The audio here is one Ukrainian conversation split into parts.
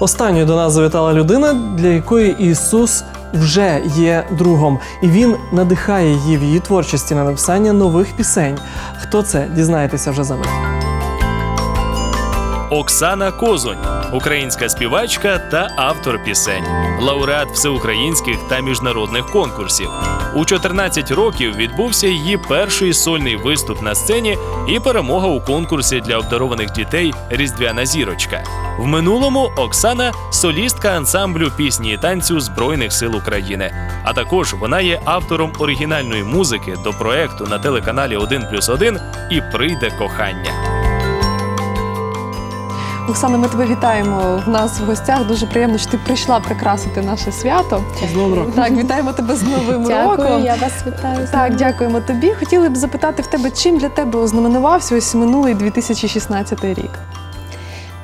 Останньою до нас завітала людина, для якої Ісус вже є другом, і він надихає її в її творчості на написання нових пісень. Хто це? Дізнаєтеся вже за мить. Оксана Козунь, українська співачка та автор пісень, лауреат всеукраїнських та міжнародних конкурсів. У 14 років відбувся її перший сольний виступ на сцені і перемога у конкурсі для обдарованих дітей Різдвяна зірочка. В минулому Оксана солістка ансамблю пісні і танцю Збройних сил України. А також вона є автором оригінальної музики до проекту на телеканалі 1+,1 і прийде кохання. Оксана, ми тебе вітаємо в нас в гостях. Дуже приємно, що ти прийшла прикрасити наше свято. З Новим роком. Так, вітаємо тебе з Новим Дякую, роком. я вас вітаю. Так, дякуємо тобі. Хотіли б запитати в тебе, чим для тебе ознаменувався ось минулий 2016 рік.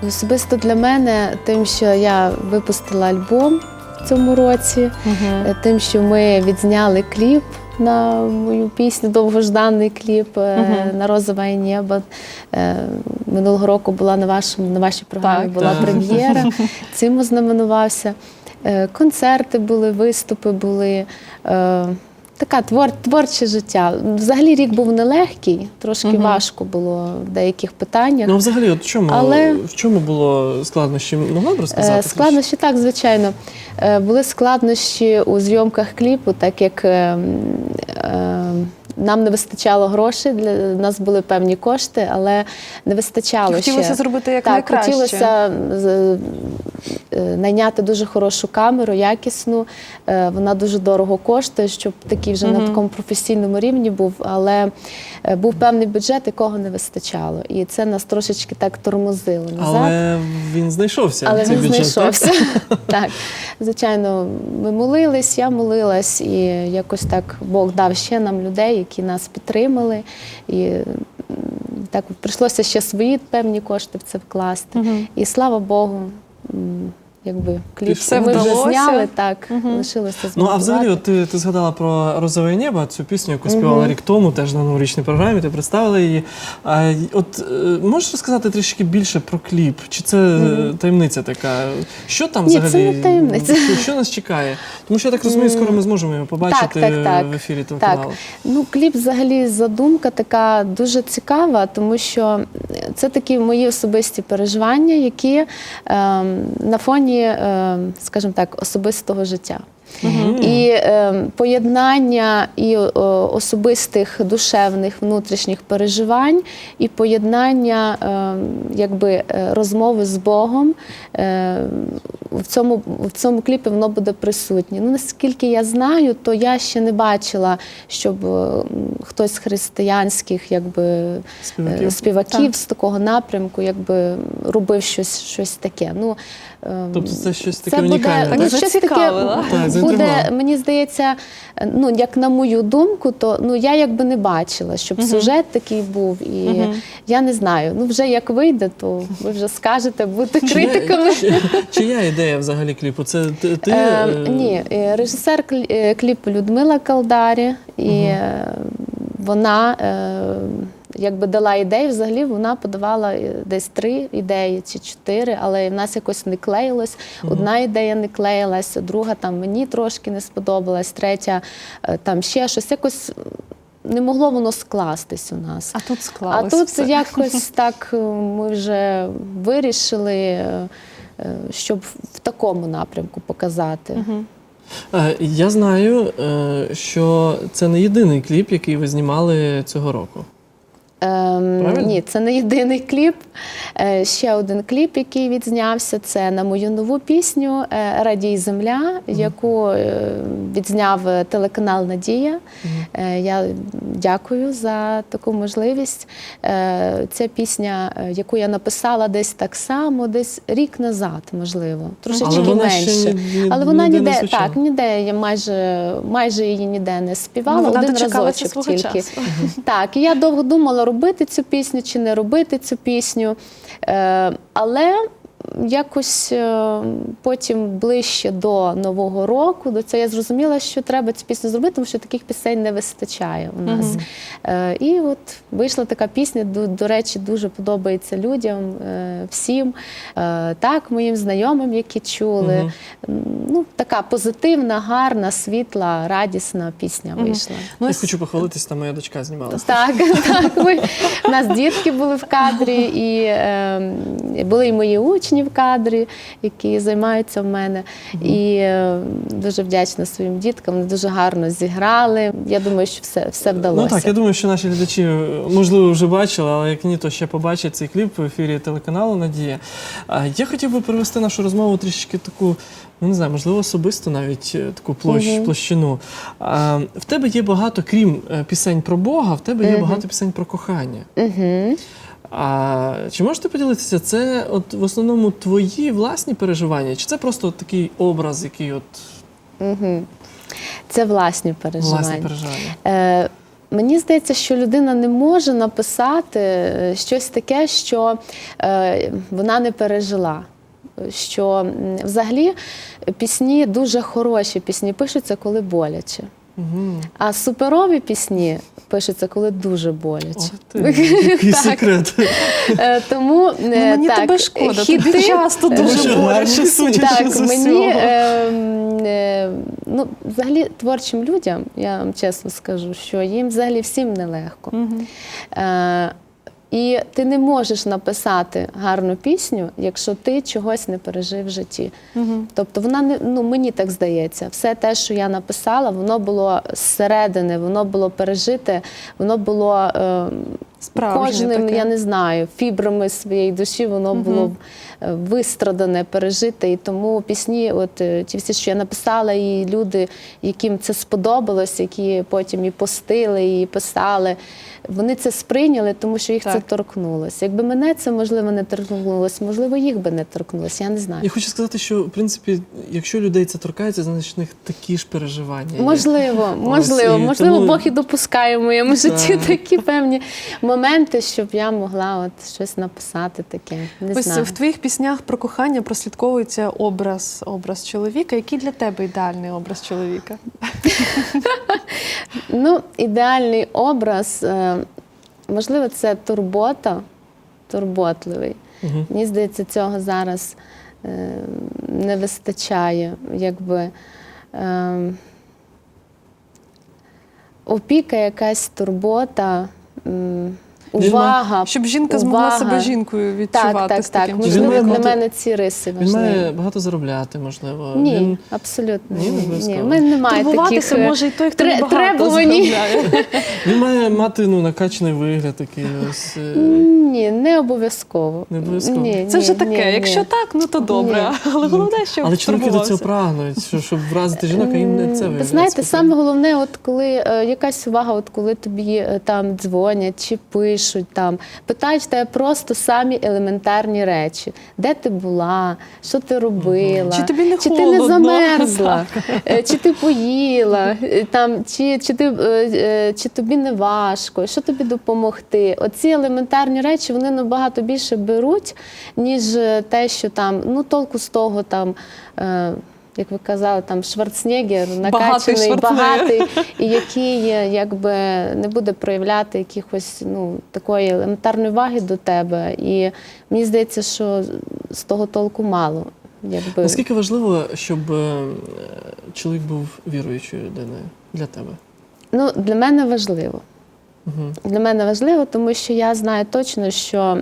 Особисто для мене тим, що я випустила альбом в цьому році, е, тим, що ми відзняли кліп на мою пісню, довгожданий кліп угу. На розове небо. Е, Минулого року була на вашому на вашій програмі Так. була Так. прем'єра. Цим ознаменувався. Е, Концерти були, виступи були. Така твор, творче життя. Взагалі рік був нелегкий, трошки угу. важко було в деяких питаннях. Ну, взагалі, от в чому, Але- в чому було складнощі? Могла б розказати? Е, Складнощі так, звичайно. Е, Були складнощі у зйомках кліпу, так як е, е, нам не вистачало грошей, для нас були певні кошти, але не вистачало Хотілося ще. зробити як так, найкраще. хотілося е, найняти дуже хорошу камеру, якісну. Е, Вона дуже дорого коштує, щоб такий вже на такому професійному рівні був. Але е, був певний бюджет, якого не вистачало. І це нас трошечки так тормозило назад. Але він знайшовся. Але цей він бюджет, так? знайшовся. так, звичайно, ми молились, я молилась, і якось так Бог дав ще нам людей, які нас підтримали. І так прийшлося ще свої певні кошти в це вкласти. Угу. І слава Богу, якби кліп все ми вже вдалося. зняли, так, Мгм. лишилося Ну а взагалі, от ти, ти згадала про розове небо, цю пісню, яку співала Мгм. рік тому, теж на новорічній програмі. Ти представила її. А, й- от е, можеш розказати трішки більше про кліп? Чи це е, таємниця така? Що там Ні, це взагалі? не таємниця. Що, що нас чекає? Тому що я так розумію, скоро ми зможемо його побачити так, так. в ефірі Так, телеканалу. ну кліп взагалі задумка така дуже цікава, тому що це такі мої особисті переживання, які ем, на фоні, ем, скажімо так, особистого життя. І ем, поєднання і о, особистих душевних внутрішніх переживань, і поєднання ем, якби е, розмови з Богом ем, в цьому, в цьому кліпі воно буде присутнє. Ну наскільки я знаю, то я ще не бачила, щоб е, хтось з християнських якби Співаків? е, співаків Так. з такого напрямку, якби робив щось, щось таке. Ну ем, Тобто це щось таке це буде, унікальне. Так, ну, щось таке. Так, буде, мені здається, ну як на мою думку, то ну я якби не бачила, щоб Мгм. сюжет такий був. І Мгм. я не знаю. Ну вже як вийде, то ви вже скажете, будете критиками. Чия, чия ідея взагалі кліпу? Це ти? ти Е, е, ні, е, режисер клі- е, кліпу Людмила Калдарі, і е, вона е, якби дала ідею. Взагалі вона подавала е, десь три ідеї чи чотири, але в нас якось не клеїлось. Одна ідея не клеїлась, друга там мені трошки не сподобалась, третя е, там ще щось. Якось не могло воно скластись у нас. А тут А тут все. якось так е, ми вже вирішили, щоб в такому напрямку показати. Я знаю, що це не єдиний кліп, який ви знімали цього року. Ем, ні, це не єдиний кліп. Е, ще один кліп, який відзнявся, це на мою нову пісню е, Радій Земля, яку е, відзняв е, телеканал Надія. Е, я дякую за таку можливість. Е, ця пісня, яку я написала десь так само, десь рік назад, можливо, трошечки Але вона менше. ще ні- Але вона ніде ніде, так, ніде я майже, майже її ніде не співала. Ну, вона один разочок свого тільки. часу. Так, і я довго думала, робити цю пісню чи не робити цю пісню. Е, але якось е, потім ближче до Нового року, до цього я зрозуміла, що треба цю пісню зробити, тому що таких пісень не вистачає у нас. Е, І от вийшла така пісня, до, до речі, дуже подобається людям, е, всім, так, моїм знайомим, які чули. М, Ну, така позитивна, гарна, світла, радісна пісня вийшла. Ну, Я хочу похвалитись, там моя дочка знімалася. Так, так. Ми, у нас дітки були в кадрі, і е, були і мої учні в кадрі, які займаються в мене. І е, дуже вдячна своїм діткам. Вони дуже гарно зіграли. Я думаю, що все, все вдалося. Ну так, я думаю, що наші глядачі е, можливо вже бачили, але як ні, то ще побачать цей кліп в ефірі телеканалу Надія. Я хотів би перевести нашу розмову трішки таку, ну не знаю, можливо, особисто навіть е, таку площ, Мгм. площину. А, В тебе є багато, крім пісень про Бога, в тебе є Мгм. багато пісень про кохання. Угу. А чи можете поділитися, це от в основному твої власні переживання, чи це просто от такий образ, який от Угу. Це власні переживання. власні переживання? Е, Мені здається, що людина не може написати е, щось таке, що е, вона не пережила. Що взагалі пісні дуже хороші пісні пишуться, коли боляче. Угу. А суперові пісні пишуться, коли дуже боляче. Який секрет. Е, Тому е, Ну, мені тебе шкода, тобі часто дуже боляче. судячи Так, мені усього. е, е, ну, взагалі творчим людям, я вам чесно скажу, що їм взагалі всім нелегко. Мгм. І ти не можеш написати гарну пісню, якщо ти чогось не пережив в житті. Угу. Тобто вона не ну мені так здається, все те, що я написала, воно було зсередини, воно було пережите, воно було е, Справжнє кожним, таке. я не знаю, фібрами своєї душі воно Мгм. було е, вистрадане, пережите. І тому пісні, от е, ті всі, що я написала, і люди, яким це сподобалось, які потім і постили, і писали. Вони це сприйняли, тому що їх це Так. торкнулося. Якби мене це можливо не торкнулося, можливо, їх би не торкнулося. Я не знаю. Я хочу сказати, що в принципі, якщо людей це торкається, значить в них такі ж переживання. є. Можливо, Ось, можливо, і можливо, тому- Бог і допускає в моєму житті такі певні моменти, щоб я могла от щось написати таке. Не Ось знаю. в твоїх піснях про кохання прослідковується образ, образ чоловіка. Який для тебе ідеальний образ чоловіка? Ну, ідеальний образ, е, можливо, це турбота, турботливий. Мгм. Мені здається, цього зараз е, не вистачає. Якби, е, опіка, якась турбота, м, Він увага. Щоб жінка змогла увага. себе жінкою відчувати Так, так, з так. таким Можливо, для бути- мене ці риси Він має багато заробляти, можливо. Ні, Він... абсолютно. Ні, не Ні, мене немає таких. е, може і той, хто тре- багато требувані. заробляє. він має мати ну, накачаний вигляд такий. Ось, е, Ні, не обов'язково. Не обов'язково? Ні, Це вже таке. ні, Якщо ні. так, ну то добре. Ні. Але головне, щоб Але чоловіки до цього прагнуть, що, щоб вразити жінок, а їм не це Ви виявляється знаєте, саме головне, от коли е, якась увага, от коли тобі там дзвонять чи пишуть там, питають в тебе просто самі елементарні речі. Де ти була, що ти робила, Чи тобі не чи ти не замерзла, Е, чи ти поїла, е, там, чи, чи, ти, е, чи тобі не важко, що тобі допомогти. Оці елементарні речі вони набагато більше беруть, ніж те, що там, ну толку з того там. Як ви казали, там Шварценеггер накачаний, Шварценеггер. багатий, і який якби не буде проявляти якихось ну такої елементарної ваги до тебе. І мені здається, що з того толку мало. Якби Наскільки важливо, щоб е, чоловік був віруючою людиною для тебе? ну для мене важливо. Угу. Для мене важливо, тому що я знаю точно, що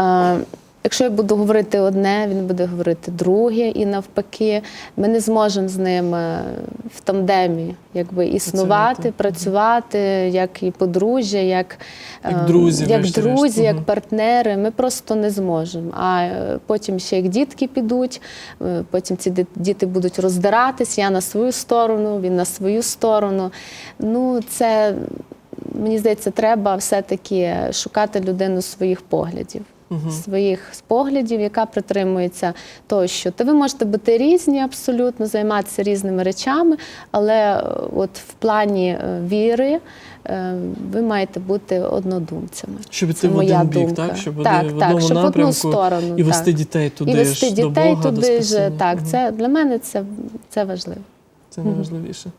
е, якщо я буду говорити одне, він буде говорити друге, і навпаки, ми не зможемо з ним е, в тандемі якби, існувати, Працювати. працювати, як і подружжя, як, Як е, друзі, як, врешті-решт. друзі, як партнери. Ми просто не зможемо. А е, потім ще як дітки підуть, е, потім ці діти будуть роздиратись, я на свою сторону, він на свою сторону. Ну, це мені здається, треба все-таки шукати людину своїх поглядів. Своїх поглядів, яка притримується того, що та ви можете бути різні, абсолютно займатися різними речами, але е, от в плані е, віри е, ви маєте бути однодумцями. Щоб іти в один бік, думка. так? Щоб Так, в так, одному щоб в одну сторону, і вести так. дітей туди І вести ж, дітей до Бога, до туди ж. Так, Мгм. це для мене це, це важливо. Це найважливіше.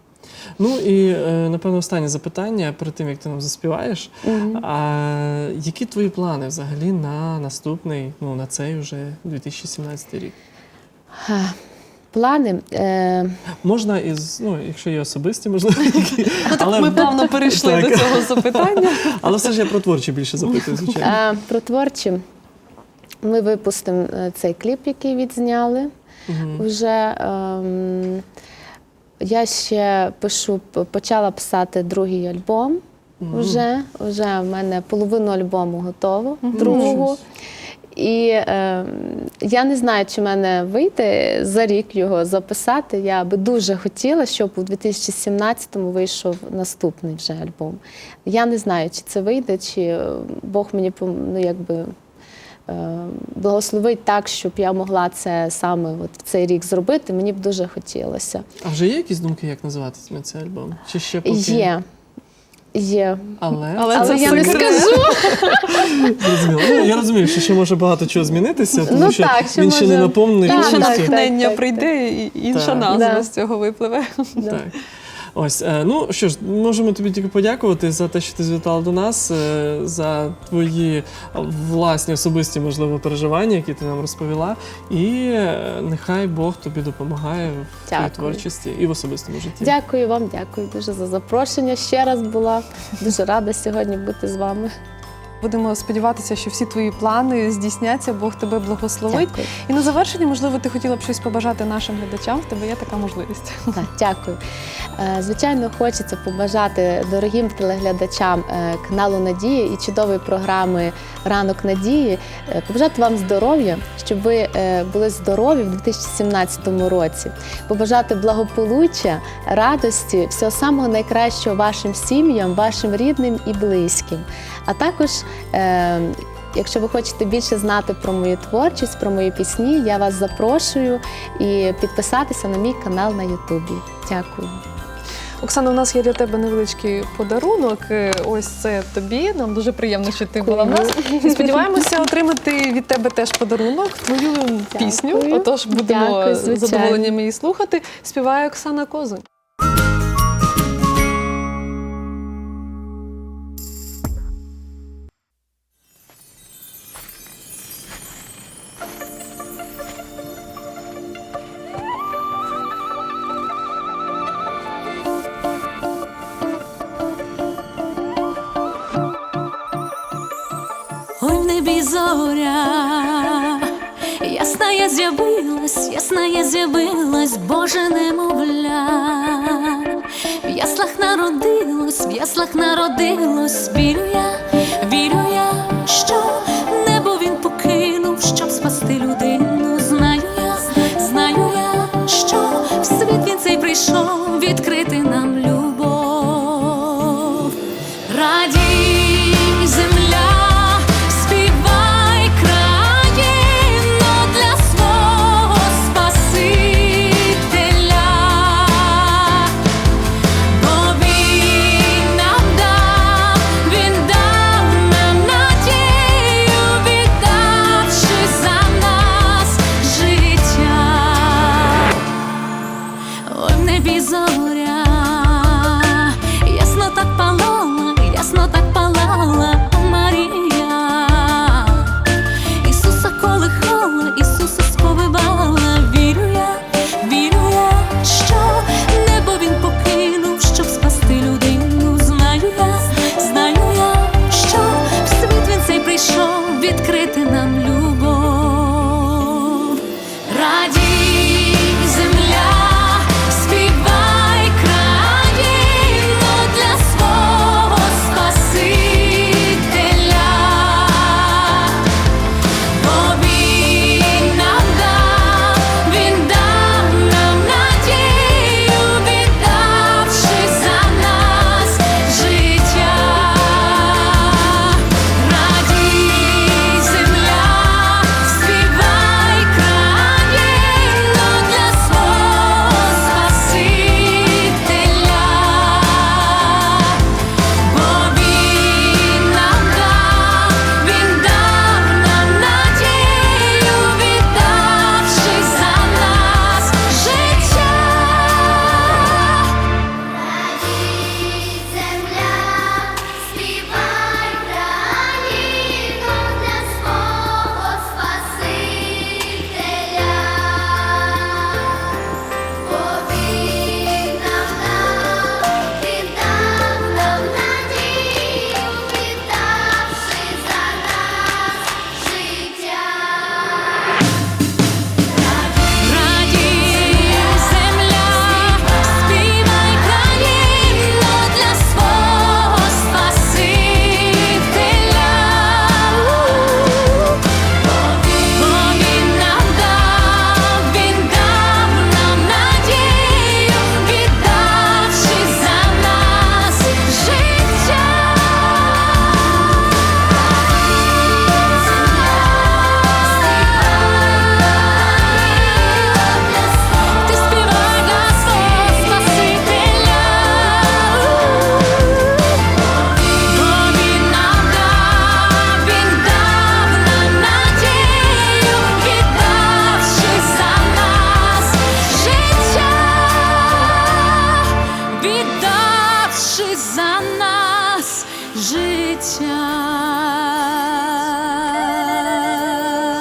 Ну і е, напевно останнє запитання перед тим, як ти нам заспіваєш. А які твої плани взагалі на наступний, ну на цей вже 2017 рік? Плани. Е, Можна із, ну, якщо є особисті, можливо, які. але, Ми плавно перейшли Так. до цього запитання. але все ж я про творчі більше запитую, звичайно. е, про творчі. Ми випустимо е, цей кліп, який відзняли. Мгм. Вже ем, я ще пишу, почала писати другий альбом. Вже, вже в мене половину альбому готово, другого. І е, я не знаю, чи в мене вийде за рік його записати. Я би дуже хотіла, щоб у 2017-му вийшов наступний вже альбом. Я не знаю, чи це вийде, чи е, Бог мені ну, якби, благословить так, щоб я могла це саме от в цей рік зробити. Мені б дуже хотілося. А вже є якісь думки, як називатиме цей альбом? Чи ще поки? Є. Є. Але, Але Але це я не скажу. Ну, я розумію, що ще може багато чого змінитися, тому Ну що так, він ще не наповнений Інше натхнення прийде, і інша Так. назва Да. з цього випливе. Так. Ось, е, ну що ж, можемо тобі тільки подякувати за те, що ти звітала до нас, е, за твої е, власні особисті, можливо, переживання, які ти нам розповіла. І нехай Бог тобі допомагає в твоїй творчості і в особистому житті. Дякую вам, дякую дуже за запрошення. Ще раз була дуже рада сьогодні бути з вами. Будемо сподіватися, що всі твої плани здійсняться, Бог тебе благословить. Дякую. І на завершення, можливо, ти хотіла б щось побажати нашим глядачам. В тебе є така можливість. Так, дякую. Е, Звичайно, хочеться побажати дорогим телеглядачам е, каналу Надія і чудової програми Ранок Надії. е, Побажати вам здоров'я, щоб ви були здорові в 2017 році. Побажати благополуччя, радості, всього самого найкращого вашим сім'ям, вашим рідним і близьким. А також е, Якщо ви хочете більше знати про мою творчість, про мої пісні, я вас запрошую і підписатися на мій канал на Ютубі. Дякую. Оксана, у нас є для тебе невеличкий подарунок. Е, Ось це тобі. Нам дуже приємно, що ти була в нас. І сподіваємося отримати від тебе теж подарунок, твою пісню. Отож, будемо Дякую, з задоволенням її слухати. Співає Оксана Козунь. Небі зоря, ясна я з'явилась, ясна я з'явилась, Боже немовля, в яслах народилось, в яслах народилось, вірю я, вірю я,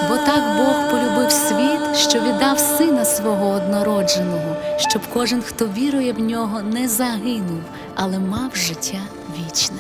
Бо так Бог полюбив світ, що віддав сина свого однородженого, щоб кожен, хто вірує в нього, не загинув, але мав життя вічне.